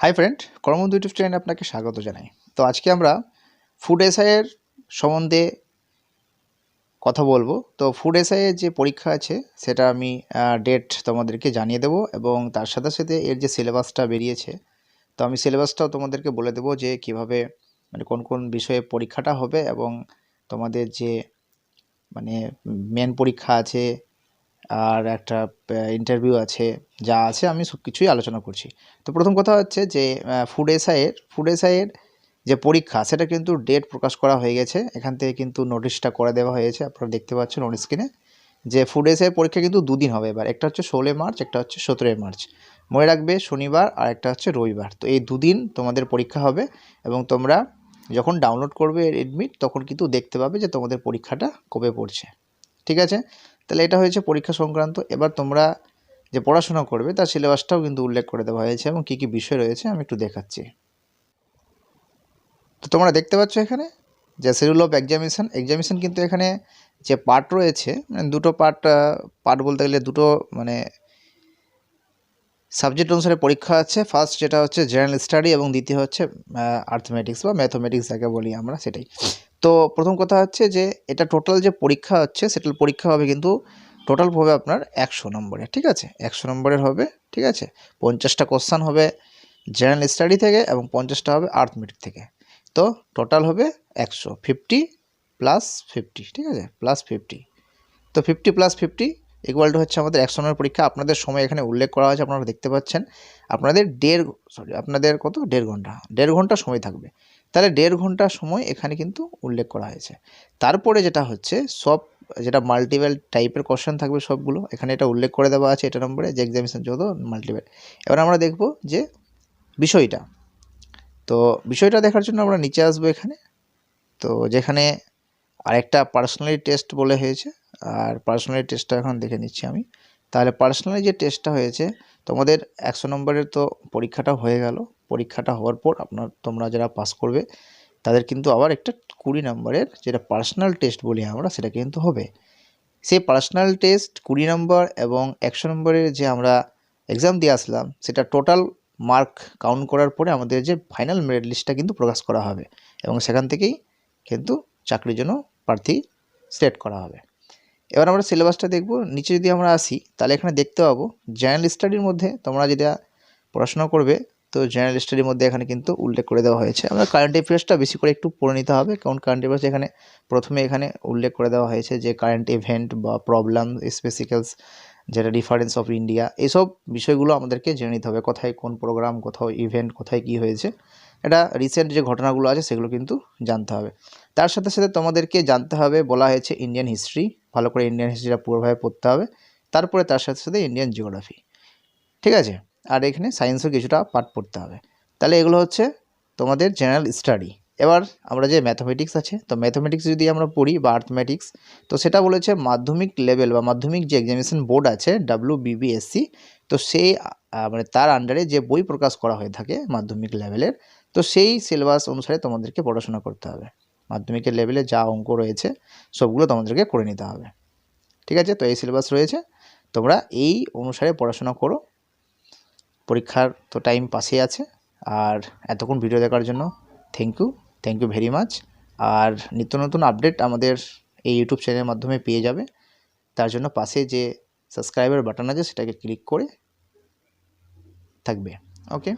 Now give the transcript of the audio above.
Hi friend কর্মবন্ধু YouTube চ্যানেলে আপনাকে স্বাগত জানাই। তো আজকে আমরা ফুড এসআইয়ের সম্বন্ধে কথা বলব। তো ফুড এসআইয়ের যে পরীক্ষা আছে, সেটা আমি ডেট তোমাদেরকে জানিয়ে দেবো এবং তার সাথে সাথে এর যে সিলেবাসটা বেরিয়েছে, তো আমি সিলেবাসটাও তোমাদেরকে বলে দেবো যে কীভাবে মানে কোন কোন বিষয়ে পরীক্ষাটা হবে এবং তোমাদের যে মানে মেন পরীক্ষা আছে আর একটা ইন্টারভিউ আছে, যা আছে, আমি সব কিছুই আলোচনা করছি। তো প্রথম কথা হচ্ছে যে ফুড এসআইয়ের ফুড এসআইয়ের যে পরীক্ষা, সেটা কিন্তু ডেট প্রকাশ করা হয়ে গেছে। এখান থেকে কিন্তু নোটিশটা করে দেওয়া হয়েছে, আপনারা দেখতে পাচ্ছেন অন স্ক্রিনে যে ফুড এসআইয়ের পরীক্ষা কিন্তু দুদিন হবে এবার, একটা হচ্ছে ষোলোই মার্চ, একটা হচ্ছে সতেরোই মার্চ। মনে রাখবে শনিবার আর একটা হচ্ছে রবিবার। তো এই দুদিন তোমাদের পরীক্ষা হবে এবং তোমরা যখন ডাউনলোড করবে এডমিট তখন কিন্তু দেখতে পাবে যে তোমাদের পরীক্ষাটা কবে পড়ছে। ঠিক আছে? তাহলে এটা হয়েছে পরীক্ষা সংক্রান্ত। এবার তোমরা যে পড়াশোনা করবে, তার সিলেবাসটাও কিন্তু উল্লেখ করে দেওয়া হয়েছে এবং কী কী বিষয় রয়েছে আমি একটু দেখাচ্ছি। তো তোমরা দেখতে পাচ্ছ এখানে যে শিডিউল অফ এক্সামিনেশান এক্সামিনেশান কিন্তু এখানে যে পার্ট রয়েছে মানে দুটো পার্ট পার্ট বলতে গেলে দুটো মানে সাবজেক্ট অনুসারে পরীক্ষা আছে। ফার্স্ট যেটা হচ্ছে জেনারেল স্টাডি এবং দ্বিতীয় হচ্ছে আর্থমেটিক্স বা ম্যাথমেটিক্স যাকে বলি আমরা সেটাই। তো প্রথম কথা হচ্ছে যে, এটা টোটাল যে পরীক্ষা হচ্ছে, সেটার পরীক্ষা হবে কিন্তু টোটাল হবে আপনার একশো নম্বরের ঠিক আছে? একশো নম্বরের হবে, ঠিক আছে? পঞ্চাশটা কোশ্চান হবে জেনারেল স্টাডি থেকে এবং পঞ্চাশটা হবে আর্থমেটিক থেকে। তো টোটাল হবে একশো ফিফটি প্লাস ফিফটি ঠিক আছে? প্লাস ফিফটি তো fifty plus fifty equal to হচ্ছে আমাদের একশো পরীক্ষা। আপনাদের সময় এখানে উল্লেখ করা হয়েছে আপনারা দেখতে পাচ্ছেন। আপনাদের দেড় সরি আপনাদের কত? দেড় ঘণ্টা। দেড় ঘণ্টা সময় থাকবে। তাহলে দেড় ঘণ্টা সময় এখানে কিন্তু উল্লেখ করা হয়েছে। তারপরে যেটা হচ্ছে, সব যেটা মাল্টিপল টাইপের কোশ্চেন থাকবে সবগুলো, এখানে এটা উল্লেখ করে দেওয়া আছে, এটা নম্বরে, যে এক্সামিনেশন যত মাল্টিপল এবার আমরা দেখব যে বিষয়টা। তো বিষয়টা দেখার জন্য আমরা নিচে আসব এখানে। তো যেখানে আরেকটা পার্সোনালি টেস্ট বলে হয়েছে, আর পার্সোনালি টেস্টটা এখন দেখে নিচ্ছি আমি। তাহলে পার্সোনালি যে টেস্টটা হয়েছে, তোমাদের একশো নম্বরের তো পরীক্ষাটা হয়ে গেল। পরীক্ষাটা হওয়ার পর আপনার, তোমরা যারা পাস করবে, তাদের কিন্তু আবার একটা কুড়ি নম্বরের যেটা পার্সোনাল টেস্ট বলি আমরা, সেটা কিন্তু হবে। সেই পার্সোনাল টেস্ট কুড়ি নম্বর এবং একশো নম্বরের যে আমরা এক্সাম দিয়ে আসলাম, সেটা টোটাল মার্ক কাউন্ট করার পরে আমাদের যে ফাইনাল মেরিট লিস্টটা কিন্তু প্রকাশ করা হবে। এবং সেখান থেকেই কিন্তু চাকরির জন্য প্রার্থী সিলেক্ট করা হবে। এবার আমরা সিলেবাসটা দেখব। নিচে যদি আমরা আসি, তাহলে এখানে দেখতে পাবো জেনারেল স্টাডির মধ্যে তোমরা যেটা পড়াশোনা করবে তো জেনারেল স্টাডির মধ্যে এখানে কিন্তু উল্লেখ করে দেওয়া হয়েছে। আমরা কারেন্ট অ্যাফেয়ার্সটা বেশি করে একটু পড়ে নিতে হবে, কারণ কারেন্ট অ্যাফেয়ার্স এখানে প্রথমে এখানে উল্লেখ করে দেওয়া হয়েছে যে কারেন্ট ইভেন্ট বা প্রবলেম স্পেসিক্যালস যেটা ডিফারেন্স অফ ইন্ডিয়া এইসব বিষয়গুলো আমাদেরকে জেনে নিতে হবে, কোথায় কোন প্রোগ্রাম কোথাও ইভেন্ট কোথায় কী হয়েছে। এটা রিসেন্ট যে ঘটনাগুলো আছে সেগুলো কিন্তু জানতে হবে। তার সাথে সাথে তোমাদেরকে জানতে হবে, বলা হয়েছে ইন্ডিয়ান হিস্ট্রি ভালো করে ইন্ডিয়ান হিস্ট্রিটা পুরোভাবে পড়তে হবে। তারপরে তার সাথে সাথে ইন্ডিয়ান জিওগ্রাফি ঠিক আছে? আর এখানে সায়েন্সও কিছুটা পাঠ পড়তে হবে। তাহলে এগুলো হচ্ছে তোমাদের জেনারেল স্টাডি এবার আমরা যে ম্যাথামেটিক্স আছে, তো ম্যাথামেটিক্স যদি আমরা পড়ি বা আর্থমেটিক্স তো সেটা বলেছে মাধ্যমিক লেভেল বা মাধ্যমিক যে এক্সামিনেশন বোর্ড আছে ডাব্লিউ বিবিএসসি তো সেই মানে তার আন্ডারে যে বই প্রকাশ করা হয়ে থাকে মাধ্যমিক লেভেলের তো সেই সিলেবাস অনুসারে তোমাদেরকে পড়াশোনা করতে হবে। মাধ্যমিকের লেভেলে যা অঙ্ক রয়েছে, সবগুলো তোমাদেরকে করে নিতে হবে। ঠিক আছে? তো এই সিলেবাস রয়েছে। তোমরা এই অনুসারে পড়াশোনা করো। পরীক্ষার তো টাইম পাশেই আছে। আর এতক্ষণ ভিডিও দেখার জন্য thank you thank you very much আর নিত্য নতুন আপডেট আমাদের এই ইউটিউব চ্যানেলের মাধ্যমে পেয়ে যাবে। তার জন্য পাশে যে সাবস্ক্রাইবার বাটন আছে, সেটাকে ক্লিক করে থাকবে। ওকে